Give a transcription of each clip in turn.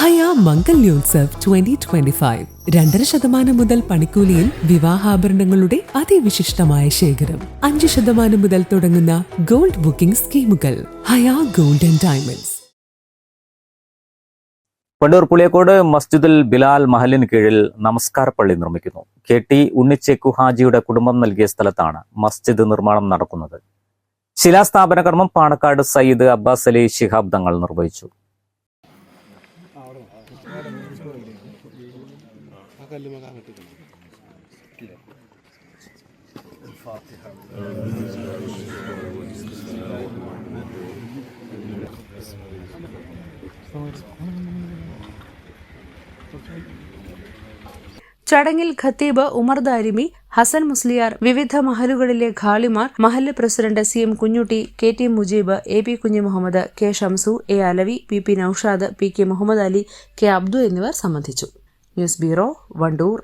ഹയ മംഗല്യോത്സവ് twenty twenty five രണ്ടര ശതമാനം മുതൽ പണിക്കൂലിയിൽ വിവാഹാഭരണങ്ങളുടെ അതിവിശിഷ്ടമായ ശേഖരം. അഞ്ച് ശതമാനം മുതൽ തുടങ്ങുന്ന ഗോൾഡ് ബുക്കിംഗ് സ്കീമുകൾ. Haya gold and diamonds. Vandoor Puliyakode Masjidul Bilal മഹലിന് കീഴിൽ നമസ്കാര പള്ളി നിർമ്മിക്കുന്നു. കെ ടി ഉണ്ണിച്ചേക്കു ഹാജിയുടെ കുടുംബം നൽകിയ സ്ഥലത്താണ് മസ്ജിദ് നിർമ്മാണം നടക്കുന്നത്. ശിലാസ്ഥാപന കർമ്മം പാണക്കാട് സയ്യിദ് അബ്ബാസ് അലി ശിഹാബ് തങ്ങൾ നിർവഹിച്ചു. ചടങ്ങിൽ ഖത്തീബ് ഉമർ ദാരിമി ഹസൻ മുസ്ലിയാർ വിവിധ മഹലുകളിലെ ഖാളിമാർ Mahal president C M Kunjutty K T Mujeeb A P Kunju Muhammad K Shamsu A Alavi P P Naushad P K Muhammad Ali K Abdu എന്നിവർ സംബന്ധിച്ചു. News bureau Vandoor.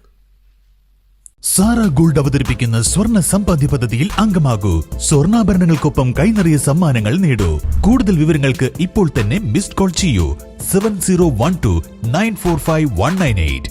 Sara gold അവതരിപ്പിക്കുന്ന സ്വർണ സമ്പാദ്യ പദ്ധതിയിൽ അംഗമാകൂ. സ്വർണാഭരണങ്ങൾക്കൊപ്പം കൈനറിയ സമ്മാനങ്ങൾ നേടൂ. കൂടുതൽ വിവരങ്ങൾക്ക് ഇപ്പോൾ തന്നെ മിസ്ഡ് കോൾ ചെയ്യൂ. Seven zero one two nine four five one nine eight.